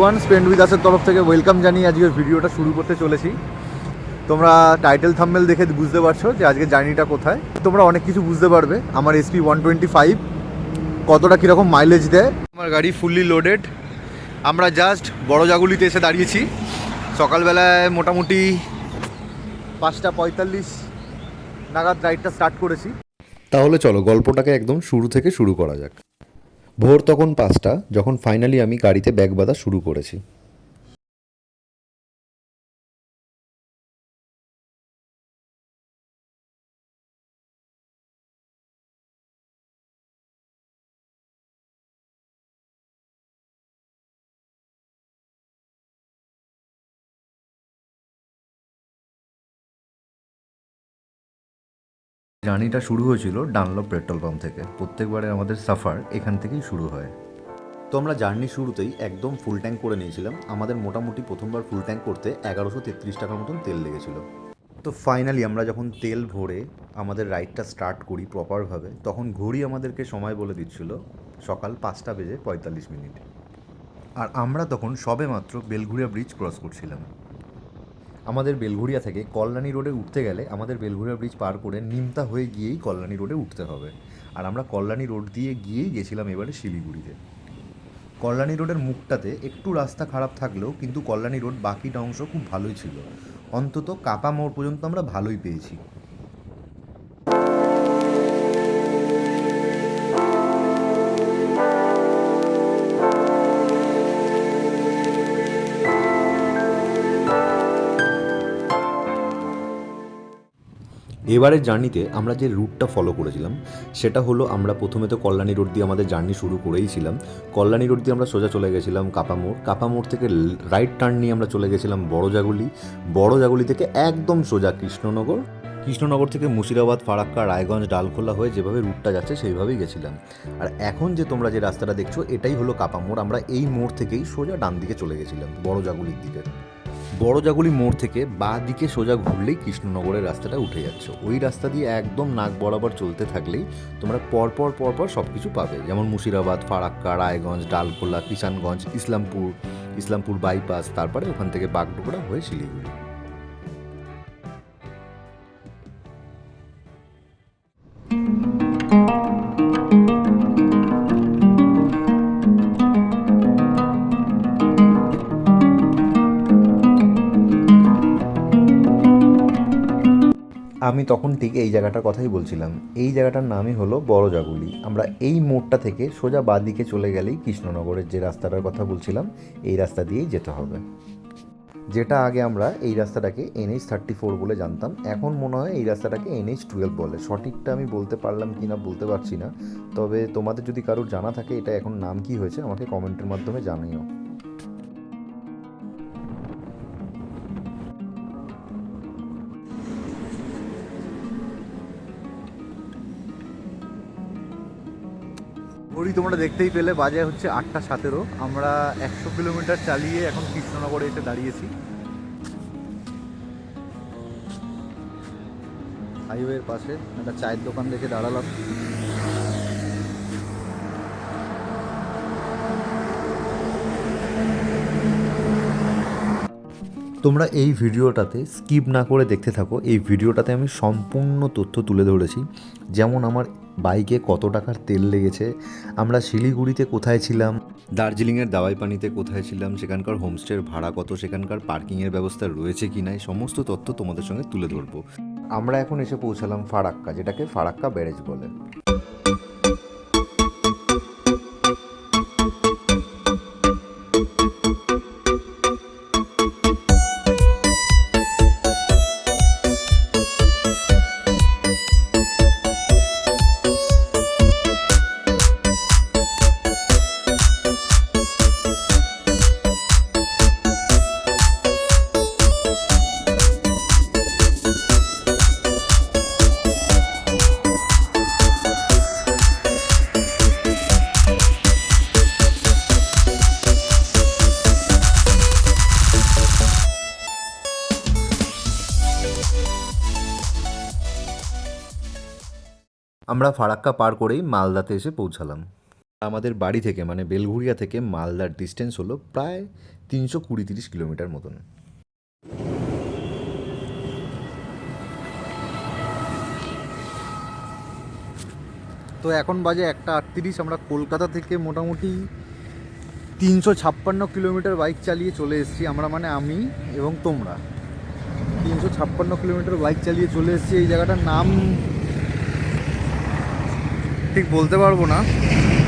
One spend with আসের তরফ থেকে ওয়েলকাম জানিয়ে আজকের ভিডিওটা শুরু করতে চলেছি। তোমরা টাইটেল থাম্বেল দেখে বুঝতে পারছ যে আজকে জার্নিটা কোথায়। তোমরা অনেক কিছু বুঝতে পারবে। আমার এসপি ওয়ান টোয়েন্টি ফাইভ কতটা কীরকম মাইলেজ দেয়। আমার গাড়ি ফুললি লোডেড আমরা জাস্ট বড় জাগুলিতে এসে দাঁড়িয়েছি। সকালবেলায় মোটামুটি পাঁচটা পঁয়তাল্লিশ নাগাদ রাইডটা স্টার্ট করেছি। তাহলে চলো গল্পটাকে একদম শুরু থেকে শুরু করা যাক। ভোর তখন পাঁচটা যখন ফাইনালি আমি গাড়িতে ব্যাগ বাঁধা শুরু করেছি। জার্নিটা শুরু হয়েছিল ডানলপ পেট্রোল পাম্প থেকে। প্রত্যেকবারে আমাদের সাফার এখান থেকেই শুরু হয়। তো আমরা জার্নি শুরুতেই একদম ফুল ট্যাঙ্ক করে নিয়েছিলাম। আমাদের মোটামুটি প্রথমবার ফুল ট্যাঙ্ক করতে এগারোশো তেত্রিশ টাকার মতন তেল লেগেছিল। তো ফাইনালি আমরা যখন তেল ভরে আমাদের রাইডটা স্টার্ট করি প্রপারভাবে তখন ঘড়ি আমাদেরকে সময় বলে দিচ্ছিল সকাল পাঁচটা বেজে পঁয়তাল্লিশ মিনিট। আর আমরা তখন সবে মাত্র বেলঘুরিয়া ব্রিজ ক্রস করছিলাম। আমাদের বেলঘুরিয়া থেকে কল্যাণী রোডে উঠতে গেলে আমাদের বেলঘুরিয়া ব্রিজ পার করে নিমতা হয়ে গিয়েই কল্যাণী রোডে উঠতে হবে। আর আমরা কল্যাণী রোড দিয়ে গিয়েই গেছিলাম এবারে শিলিগুড়িতে। কল্যাণী রোডের মুখটাতে একটু রাস্তা খারাপ থাকলেও কিন্তু কল্যাণী রোড বাকিটা অংশ খুব ভালোই ছিল। অন্তত কাপা মোড় পর্যন্ত আমরা ভালোই পেয়েছি। এবারের জার্নিতে আমরা যে রুটটা ফলো করেছিলাম, সেটা হলো আমরা প্রথমে তো কল্যাণী রোড দিয়ে আমাদের জার্নি শুরু করেইছিলাম কল্যাণী রোড দিয়ে আমরা সোজা চলে গেছিলাম কাপামোড় কাপামোড় থেকে রাইট টার্ন নিয়ে আমরা চলে গেছিলাম বড় জাগুলি। বড় জাগুলি থেকে একদম সোজা কৃষ্ণনগর। কৃষ্ণনগর থেকে মুর্শিদাবাদ, ফারাক্কা, রায়গঞ্জ, ডালখোলা হয়ে যেভাবে রুটটা যাচ্ছে, সেইভাবেই গেছিলাম। আর এখন যে তোমরা যে রাস্তাটা দেখছ, এটাই হলো কাপামোড় আমরা এই মোড় থেকেই সোজা ডান দিকে চলে গেছিলাম বড় জাগুলির দিকে। বড় জাগুলি মোড় থেকে বাঁ দিকে সোজা ঘুরলেই কৃষ্ণনগরের রাস্তাটা উঠে যাচ্ছে। ওই রাস্তা দিয়ে একদম নাক বরাবর চলতে থাকলেই তোমরা পরপর পরপর সব কিছু পাবে। যেমন মুর্শিদাবাদ, ফারাক্কা, রায়গঞ্জ, ডালকোলা, কিষানগঞ্জ, ইসলামপুর ইসলামপুর বাইপাস, তারপরে ওখান থেকে বাগডোগরা হয়ে শিলিগুড়ি। আমি তখন ঠিক এই জায়গাটার কথাই বলছিলাম। এই জায়গাটার নামই হলো বড় জাগুলি। আমরা এই মোড়টা থেকে সোজা বাঁ দিকে চলে গেলেই কৃষ্ণনগরের যে রাস্তাটার কথা বলছিলাম, এই রাস্তা দিয়েই যেতে হবে। যেটা আগে আমরা এই রাস্তাটাকে এনএইচ থার্টি ফোর বলে জানতাম, এখন মনে হয় এই রাস্তাটাকে এনএইচ টুয়েলভ বলে। সঠিকটা আমি বলতে পারলাম কি না বলতে পারছি না। তবে তোমাদের যদি কারোর জানা থাকে, এটা এখন নাম কি হয়েছে, আমাকে কমেন্টের মাধ্যমে জানিও। ঘড়ি তোমরা দেখতেই পেলে বাজার হচ্ছে আটটা সতেরো। আমরা একশো কিলোমিটার চালিয়ে এখন কৃষ্ণনগরে এসে দাঁড়িয়েছি। হাইওয়ের পাশে, একটা চায়ের দোকান দেখে দাঁড়ালাম। তোমরা এই ভিডিওটাতে স্কিপ না করে দেখতে থাকো। এই ভিডিওটাতে আমি সম্পূর্ণ তথ্য তুলে ধরেছি। যেমন আমার বাইকে কত টাকার তেল লেগেছে, আমরা শিলিগুড়িতে কোথায় ছিলাম, দার্জিলিংয়ের দাওয়াই পানিতে কোথায় ছিলাম, সেখানকার হোমস্টের ভাড়া কত, সেখানকার পার্কিংয়ের ব্যবস্থা রয়েছে কি নাই সমস্ত তথ্য তোমাদের সঙ্গে তুলে ধরবো। আমরা এখন এসে পৌঁছালাম ফারাক্কা, যেটাকে ফারাক্কা ব্যারেজ বলে। আমরা ফারাক্কা পার করেই মালদাতে এসে পৌঁছালাম। আমাদের বাড়ি থেকে মানে বেলঘুরিয়া থেকে মালদার ডিস্টেন্স হলো প্রায় তিনশো কুড়ি তিরিশ কিলোমিটার মতন। তো এখন বাজে একটা আটত্রিশ, আমরা কলকাতা থেকে মোটামুটি তিনশো ছাপ্পান্ন কিলোমিটার বাইক চালিয়ে চলে এসেছি। আমরা মানে আমি এবং তোমরা। তিনশো ছাপ্পান্ন কিলোমিটার বাইক চালিয়ে চলে এসেছি এই জায়গাটার নাম ঠিক বলতে পারব না,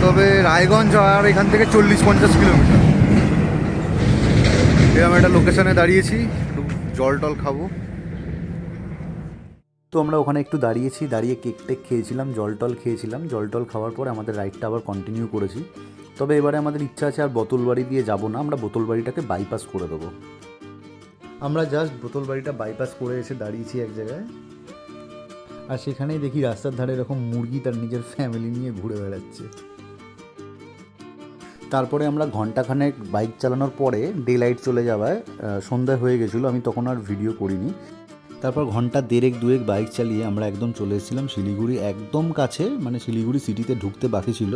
তবে রায়গঞ্জ আর এখান থেকে চল্লিশ পঞ্চাশ কিলোমিটার। এরকম একটা লোকেশনে দাঁড়িয়েছি, একটু জল টল খাব। তো আমরা ওখানে একটু দাঁড়িয়েছি, দাঁড়িয়ে কেক টেক খেয়েছিলাম, জল টল খেয়েছিলাম। জল টল খাওয়ার পর আমাদের রাইডটা আবার কন্টিনিউ করেছি। তবে এবারে আমাদের ইচ্ছা আছে আর বোতলবাড়ি দিয়ে যাব না, আমরা বোতলবাড়িটাকে বাইপাস করে দেবো। আমরা জাস্ট বোতল বাড়িটা বাইপাস করে এসে দাঁড়িয়েছি এক জায়গায়। আর সেখানেই দেখি রাস্তার ধারে এরকম মুরগি তার নিজের ফ্যামিলি নিয়ে ঘুরে বেড়াচ্ছে। তারপরে আমরা ঘন্টাখানেক বাইক চালানোর পরে ডে লাইট চলে যাওয়ায় সন্ধ্যা হয়ে গেছিল, আমি তখন আর ভিডিও করিনি। তারপর ঘণ্টা দেড়েক, দুয়েক বাইক চালিয়ে আমরা একদম চলে এসেছিলাম শিলিগুড়ি, একদম কাছে মানে শিলিগুড়ি সিটিতে ঢুকতে বাকি ছিল।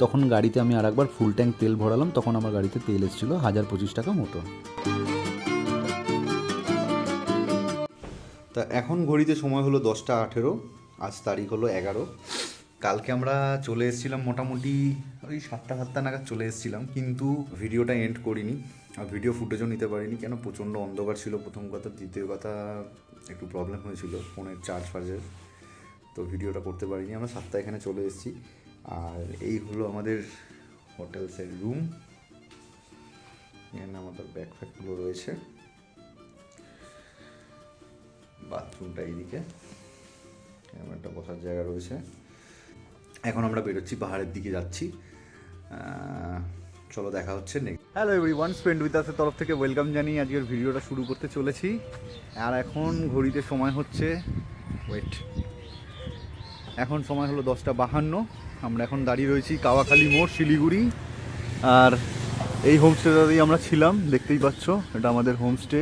তখন গাড়িতে আমি আর একবার ফুল ট্যাঙ্ক তেল ভরালাম, তখন আমার গাড়িতে তেল এসেছিল হাজার পঁচিশ টাকা মতো তা এখন ঘড়িতে সময় হলো দশটা আঠেরো, আজ তারিখ হলো এগারো। কালকে আমরা চলে এসেছিলাম মোটামুটি ওই সাতটা সাতটা নাগাদ চলে এসেছিলাম, কিন্তু ভিডিওটা এন্ড করিনি। আর ভিডিও ফুটেজও নিতে পারিনি, কেন প্রচণ্ড অন্ধকার ছিল প্রথম কথা। দ্বিতীয় কথা, একটু প্রবলেম হয়েছিল ফোনের চার্জ ফার্জের তো ভিডিওটা করতে পারিনি। আমরা সাতটা এখানে চলে এসেছি। আর এই হলো আমাদের হোটেলসের রুম এখানে আমাদের ব্যাগ রয়েছে। বাথরুমটা এইদিকে। এরকম একটা বসার জায়গা রয়েছে। এখন আমরা বেরোচ্ছি, পাহাড়ের দিকে যাচ্ছি। চলো দেখা হচ্ছে next. Hello everyone spend with আসের তরফ থেকে ওয়েলকাম জানিয়ে আজকের ভিডিওটা শুরু করতে চলেছি। আর এখন ঘড়িতে সময় হচ্ছে ওয়েট এখন সময় হলো দশটা বাহান্ন। আমরা এখন দাঁড়িয়ে রয়েছি কাওয়াখালী মোড়, শিলিগুড়ি। আর এই হোমস্টেটাতেই আমরা ছিলাম, দেখতেই পাচ্ছ, এটা আমাদের হোমস্টে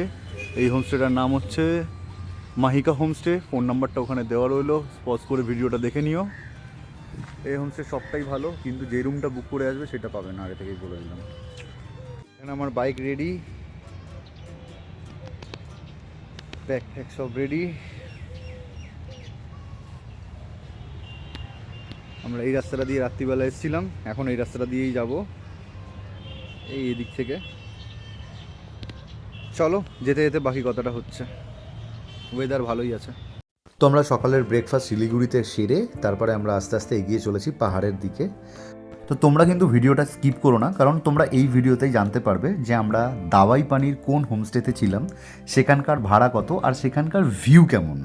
এই হোমস্টেটার নাম হচ্ছে মাহিকা হোমস্টে, ফোন নাম্বারটা ওখানে দেওয়া রইল পজ করে ভিডিওটা দেখে নিও। এই হোমস্টে সবটাই ভালো, কিন্তু যে রুমটা বুক করে আসবে সেটা পাবে না, আগে থেকেই বলে দিলাম। এখানে আমার বাইক রেডি ব্যাগ ফ্যাগ সব রেডি আমরা এই রাস্তাটা দিয়ে রাত্রিবেলা এসেছিলাম, এখন এই রাস্তাটা দিয়েই যাব। এই এদিক থেকে। চলো, যেতে যেতে বাকি কথাটা হচ্ছে। ওয়েদার ভালোই আছে। তো আমরা সকালের ব্রেকফাস্ট শিলিগুড়িতে সেরে তারপরে আমরা আস্তে আস্তে এগিয়ে চলেছি পাহাড়ের দিকে। তো তোমরা কিন্তু ভিডিওটা স্কিপ করো না, কারণ তোমরা এই ভিডিওতেই জানতে পারবে যে আমরা দাওয়াই পানির কোন হোমস্টেতে ছিলাম, সেখানকার ভাড়া কত, আর সেখানকার ভিউ কেমন।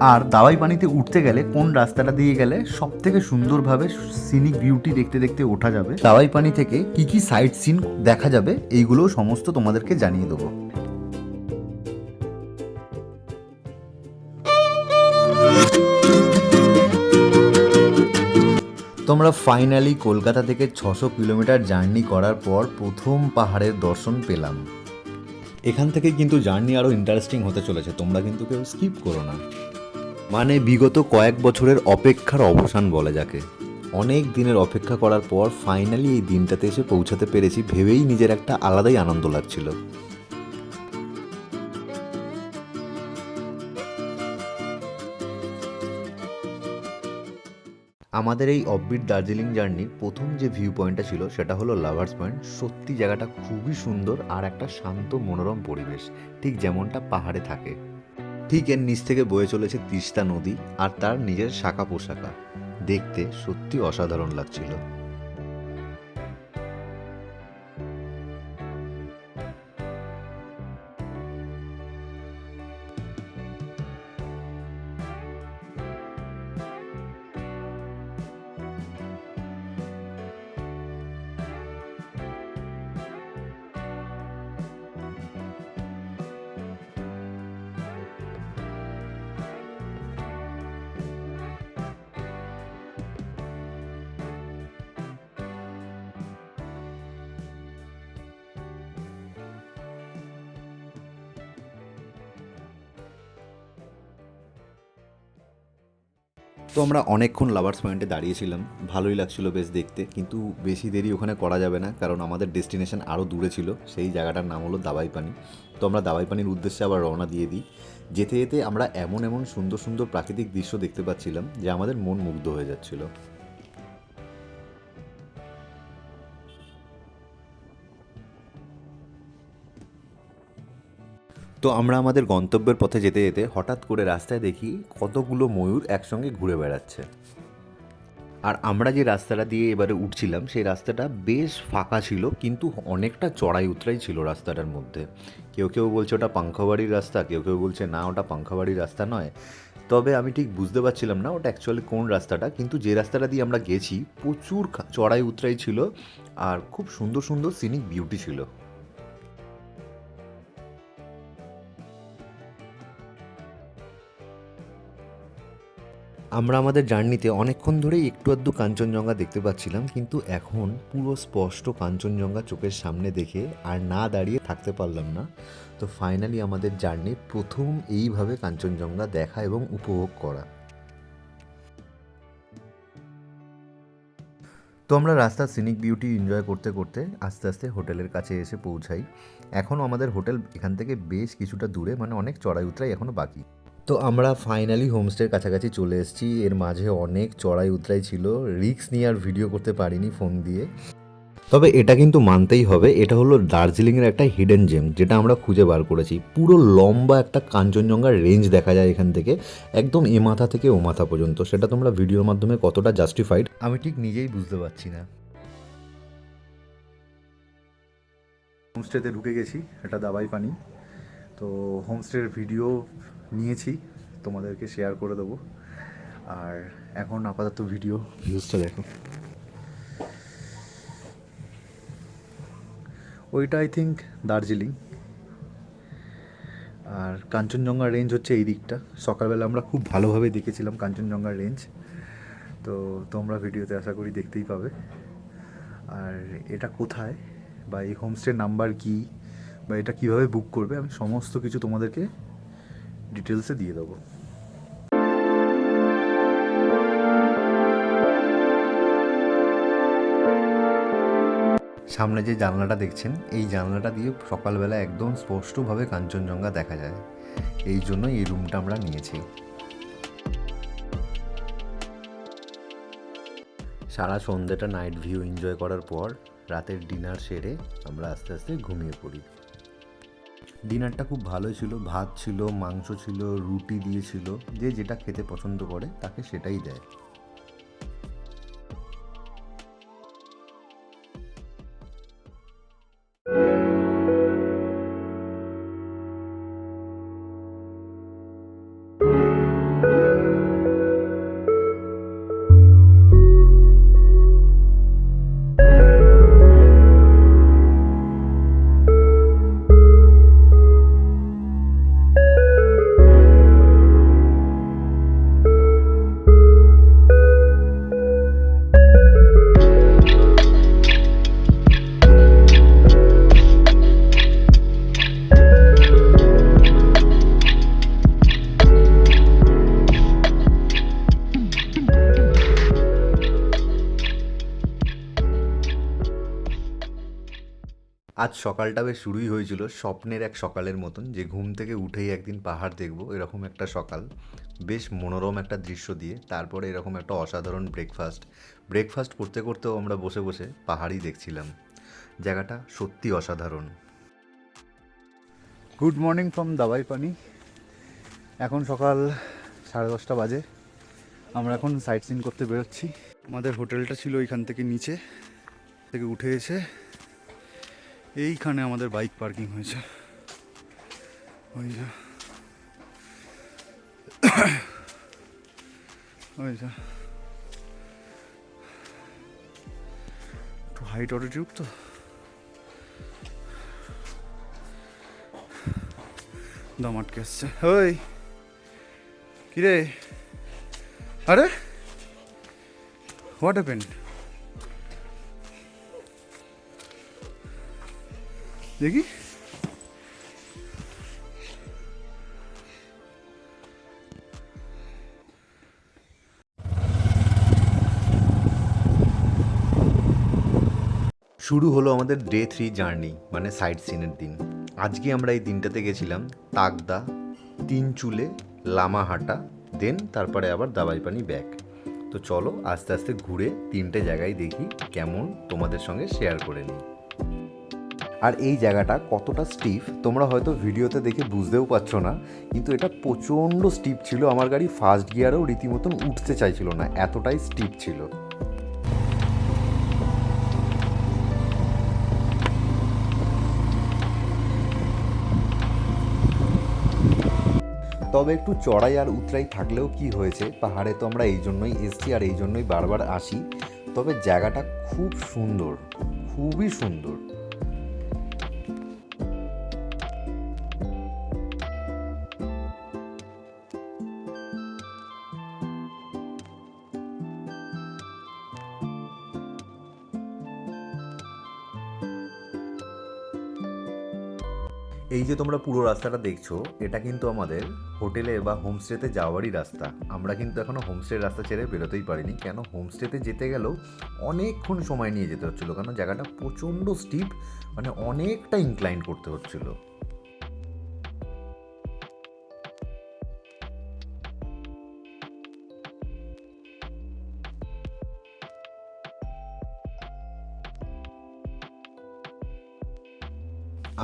আর দাওয়াই পানিতে উঠতে গেলে কোন রাস্তাটা দিয়ে গেলে সব থেকে সুন্দরভাবে সিনিক বিউটি দেখতে দেখতে ওঠা যাবে? দাওয়াই পানি থেকে কি কি সাইট সিন দেখা যাবে? এইগুলো সমস্ত তোমাদেরকে জানিয়ে দেবো। তোমরা ফাইনালি কলকাতা থেকে ছশো কিলোমিটার জার্নি করার পর প্রথম পাহাড়ের দর্শন পেলাম। এখান থেকে কিন্তু জার্নি আরও ইন্টারেস্টিং হতে চলেছে, তোমরা কিন্তু কেউ স্কিপ করো না। মানে বিগত কয়েক বছরের অপেক্ষার অবসান বলে যাকে। অনেক দিনের অপেক্ষা করার পর ফাইনালি এই দিনটাতে এসে পৌঁছাতে পেরেছি, ভেবেই নিজের একটা আলাদাই আনন্দ লাগছিল। আমাদের এই অববিট দার্জিলিং জার্নির প্রথম যে ভিউ পয়েন্টটা ছিল, সেটা হলো লাভার্স পয়েন্ট সত্যি জায়গাটা খুবই সুন্দর আর একটা শান্ত, মনোরম পরিবেশ, ঠিক যেমনটা পাহাড়ে থাকে। ঠিক এর নিচ থেকে বয়ে চলেছে তিস্তা নদী আর তার নিজের শাখা পোশাকা দেখতে সত্যি অসাধারণ লাগছিল। তো আমরা অনেকক্ষণ লাভার্স পয়েন্টে দাঁড়িয়েছিলাম। ভালোই লাগছিল বেশ দেখতে, কিন্তু বেশি দেরি ওখানে করা যাবে না, কারণ আমাদের ডেস্টিনেশন আরও দূরে ছিল। সেই জায়গাটার নাম হলো দাবাই পানি তো আমরা দাবাই পানির উদ্দেশ্যে আবার রওনা দিয়ে দিই। যেতে যেতে আমরা এমন এমন সুন্দর সুন্দর প্রাকৃতিক দৃশ্য দেখতে পাচ্ছিলাম যে আমাদের মন মুগ্ধ হয়ে যাচ্ছিল। তো আমরা আমাদের গন্তব্যের পথে যেতে যেতে হঠাৎ করে রাস্তায় দেখি কতগুলো ময়ূর একসঙ্গে ঘুরে বেড়াচ্ছে। আর আমরা যে রাস্তাটা দিয়ে এবারে উঠছিলাম, সেই রাস্তাটা বেশ ফাঁকা ছিল, কিন্তু অনেকটা চড়াই উতরাই ছিল রাস্তাটার মধ্যে। কেউ কেউ বলছে ওটা পাঙ্খাবাড়ির রাস্তা, কেউ কেউ বলছে না, ওটা পাঙ্খাবাড়ির রাস্তা নয়। তবে আমি ঠিক বুঝতে পারছিলাম না ওটা অ্যাকচুয়ালি কোন রাস্তাটা, কিন্তু যে রাস্তাটা দিয়ে আমরা গেছি, প্রচুর চড়াই উতরাই ছিল, আর খুব সুন্দর সুন্দর সিনিক বিউটি ছিল। আমরা আমাদের জার্নিতে অনেকক্ষণ ধরেই একটু আধটু কাঞ্চনজঙ্ঘা দেখতে পাচ্ছিলাম, কিন্তু এখন পুরো স্পষ্ট কাঞ্চনজঙ্ঘা চোখের সামনে দেখে আর না দাঁড়িয়ে থাকতে পারলাম না। তো ফাইনালি আমাদের জার্নি প্রথম এইভাবে কাঞ্চনজঙ্ঘা দেখা এবং উপভোগ করা। তো আমরা রাস্তার সিনিক বিউটি এনজয় করতে করতে আস্তে আস্তে হোটেলের কাছে এসে পৌঁছাই। এখনও আমাদের হোটেল এখান থেকে বেশ কিছুটা দূরে মানে অনেক চড়াই উতরাই এখনও বাকি। তো আমরা ফাইনালি হোমস্টের কাছাকাছি চলে এসেছি। এর মাঝে অনেক চড়াই উতরাই ছিল। রিক্স নিয়ে আর ভিডিও করতে পারিনি ফোন দিয়ে। তবে এটা কিন্তু মানতেই হবে, এটা হলো দার্জিলিংয়ের একটা হিডেন জেম যেটা আমরা খুঁজে বার করেছি। পুরো লম্বা একটা কাঞ্চনজঙ্ঘার রেঞ্জ দেখা যায় এখান থেকে, একদম এ মাথা থেকে ও মাথা পর্যন্ত। সেটা তোমরা ভিডিওর মাধ্যমে কতটা জাস্টিফাইড আমি ঠিক নিজেই বুঝতে পারছি না। হোমস্টেতে ঢুকে গেছি এটা দাবাই পানি। তো হোমস্টের ভিডিও নিয়েছি, তোমাদেরকে শেয়ার করে দেবো। আর এখন আপাতত ভিডিও ভিউজটা দেখো। ওইটা আই থিঙ্ক দার্জিলিং। আর কাঞ্চনজঙ্ঘা রেঞ্জ হচ্ছে এই দিকটা। সকালবেলা আমরা খুব ভালোভাবে দেখেছিলাম কাঞ্চনজঙ্ঘা রেঞ্জ তো তোমরা ভিডিওতে আশা করি দেখতেই পাবে। আর এটা কোথায়? বা এই হোমস্টের নাম্বার কি? বা এটা কীভাবে বুক করবে? আমি সমস্ত কিছু তোমাদেরকে ডিটেলসে দিয়ে দেবো। সামনে যে জানলাটা দেখছেন, এই জানলাটা দিয়ে সকালবেলা একদম স্পষ্টভাবে কাঞ্চনজঙ্ঘা দেখা যায়। এই জন্য এই রুমটা আমরা নিয়েছি। সারা সন্ধ্যেটা নাইট ভিউ এনজয় করার পর, রাতের ডিনার সেরে আমরা আস্তে আস্তে ঘুমিয়ে পড়ি। ডিনারটা খুব ভালো ছিল। ভাত ছিল, মাংস ছিল, রুটি দিয়েছিল। যে যেটা খেতে পছন্দ করে, তাকে সেটাই দেয়। সকালটা বেশ শুরুই হয়েছিল, স্বপ্নের এক সকালের মতন। যে ঘুম থেকে উঠেই একদিন পাহাড় দেখব, এরকম একটা সকাল। বেশ মনোরম একটা দৃশ্য দিয়ে, তারপরে এরকম একটা অসাধারণ ব্রেকফাস্ট ব্রেকফাস্ট করতে করতেও আমরা বসে বসে পাহাড়ই দেখছিলাম। জায়গাটা সত্যি অসাধারণ। গুড মর্নিং ফ্রম দাবাই পানি এখন সকাল সাড়ে দশটা বাজে। আমরা এখন সাইট সিন করতে বেরোচ্ছি। আমাদের হোটেলটা ছিল এইখান থেকে নিচে, থেকে উঠে এসে এইখানে আমাদের বাইক পার্কিং হয়েছে। ওই যা। ওই যা। একটু হাইট অটিটিউড তো। দম আটকে আসছে। ওই। কিরে? আরে? হোয়াট হ্যাপেন্ড দেখি শুরু হলো আমাদের ডে থ্রি জার্নি মানে সাইট সিনের দিন। আজকে আমরা এই দিনটাতে গেছিলাম তাকদা তিন চুলে লামাহাটা দেন তারপরে আবার দাবাই পানি ব্যাক তো চলো আস্তে আস্তে ঘুরে তিনটে জায়গায় দেখি কেমন তোমাদের সঙ্গে শেয়ার করে নিই। আর এই জায়গাটা কতটা স্টিফ তোমরা হয়তো ভিডিওতে দেখে বুঝতেও পারছ না, কিন্তু এটা প্রচণ্ড স্টিপ ছিল, আমার গাড়ি ফার্স্ট গিয়ারেও রীতিমতন উঠতে চাইছিল না, এতটাই স্টিপ ছিল। তবে একটু চড়াই আর উতরাই থাকলেও কি হয়েছে, পাহাড়ে তো আমরা এই জন্যই এসছি আর এই জন্যই বারবার আসি, তবে জায়গাটা খুব সুন্দর, খুবই সুন্দর। এই যে তোমরা পুরো রাস্তাটা দেখছ, এটা কিন্তু আমাদের হোটেলে বা হোমস্টেতে যাওয়ারই রাস্তা। আমরা কিন্তু এখনও হোমস্টের রাস্তা ছেড়ে বেরোতেই পারিনি। কেন? হোমস্টেতে যেতে গেলেও অনেকক্ষণ সময় নিয়ে যেতে হচ্ছিল। কেন? জায়গাটা প্রচণ্ড স্টিপ মানে অনেকটা ইনক্লাইন করতে হচ্ছিল।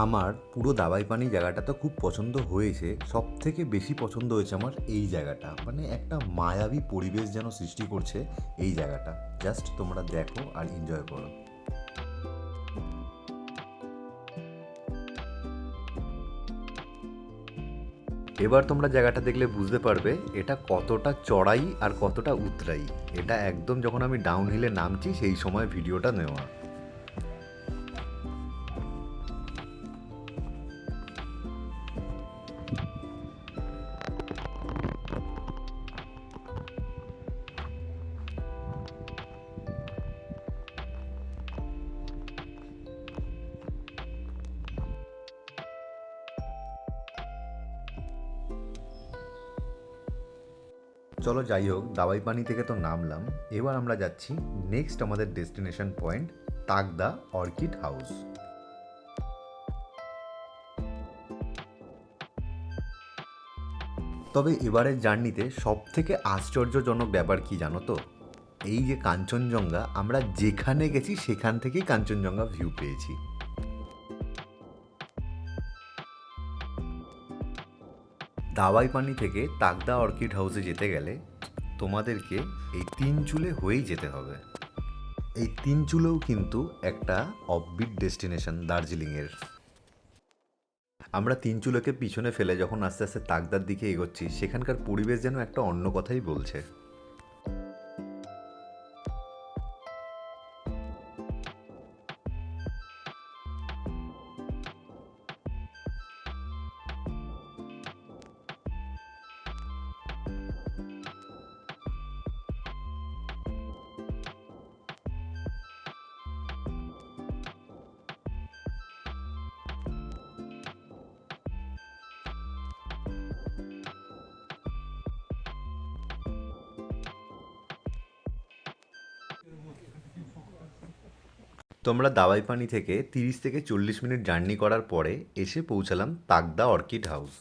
আমার পুরো দাবাই পানি জায়গাটা তো খুব পছন্দ হয়েছে। সব থেকে বেশি পছন্দ হয়েছে আমার এই জায়গাটা। মানে একটা মায়াবী পরিবেশ যেন সৃষ্টি করছে এই জায়গাটা। জাস্ট তোমরা দেখো আর এনজয় করো। এবার তোমরা জায়গাটা দেখলে বুঝতে পারবে এটা কতটা চড়াই আর কতটা উতরাই। এটা একদম যখন আমি ডাউন হিলে নামছি সেই সময় ভিডিওটা নেওয়া। যাই হোক দাবাই পানি থেকে তো নামলাম। এবার আমরা যাচ্ছি নেক্সট আমাদের destination point Takdah orchid house. তবে এবারের জার্নিতে সব থেকে আশ্চর্যজনক ব্যাপার কি জানো তো? এই যে কাঞ্চনজঙ্ঘা, আমরা যেখানে গেছি সেখান থেকেই কাঞ্চনজঙ্ঘা ভিউ পেয়েছি। দাওয়াই পানি থেকে তাকদা অর্কিড হাউসে যেতে গেলে তোমাদেরকে এই তিন চুলে হয়েই যেতে হবে। এই তিন চুলেও কিন্তু একটা অফবিট ডেস্টিনেশন দার্জিলিংয়ের। আমরা তিন চুলোকে পিছনে ফেলে যখন আস্তে আস্তে তাকদার দিকে এগোচ্ছি, সেখানকার পরিবেশ যেন একটা অন্য কথাই বলছে। তোমরা দাবাই পানি থেকে তিরিশ থেকে চল্লিশ মিনিট জার্নি করার পরে এসে পৌঁছালাম তাকদা অর্কিড হাউস।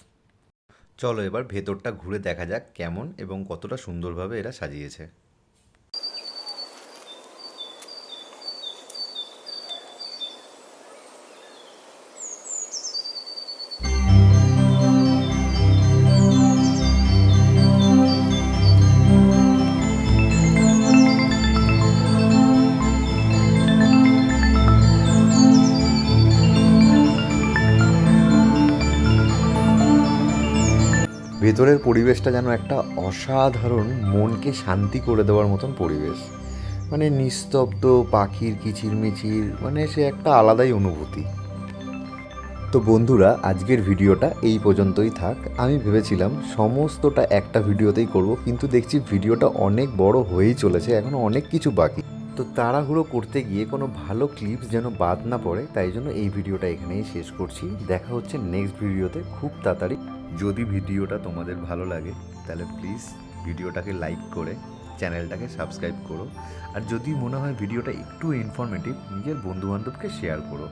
চলো এবার ভেতরটা ঘুরে দেখা যাক কেমন এবং কতটা সুন্দরভাবে এরা সাজিয়েছে। পরিবেশটা যেন একটা অসাধারণ মনকে শান্তি করে দেওয়ার মতন পরিবেশ। মানে নিস্তব্ধ, পাখির কিচিরমিচির মানে সে একটা আলাদাই অনুভূতি। তো বন্ধুরা, আজকের ভিডিওটা এই পর্যন্তই থাক। আমি ভেবেছিলাম সমস্তটা একটা ভিডিওতেই করব, কিন্তু দেখছি ভিডিওটা অনেক বড় হয়েই চলেছে এখনও অনেক কিছু বাকি। তো তাড়াহুড়ো করতে গিয়ে কোনো ভালো ক্লিপস যেন বাদ না পড়ে, তাই জন্য এই ভিডিওটা এখানেই শেষ করছি। দেখা হচ্ছে নেক্সট ভিডিওতে খুব তাড়াতাড়ি। যদি ভিডিওটা তোমাদের ভালো লাগে, তাহলে প্লিজ ভিডিওটাকে লাইক করে চ্যানেলটাকে সাবস্ক্রাইব করো। আর যদি মনে হয় ভিডিওটা একটু ইনফরমেটিভ নিজের বন্ধুবান্ধবকে শেয়ার করো।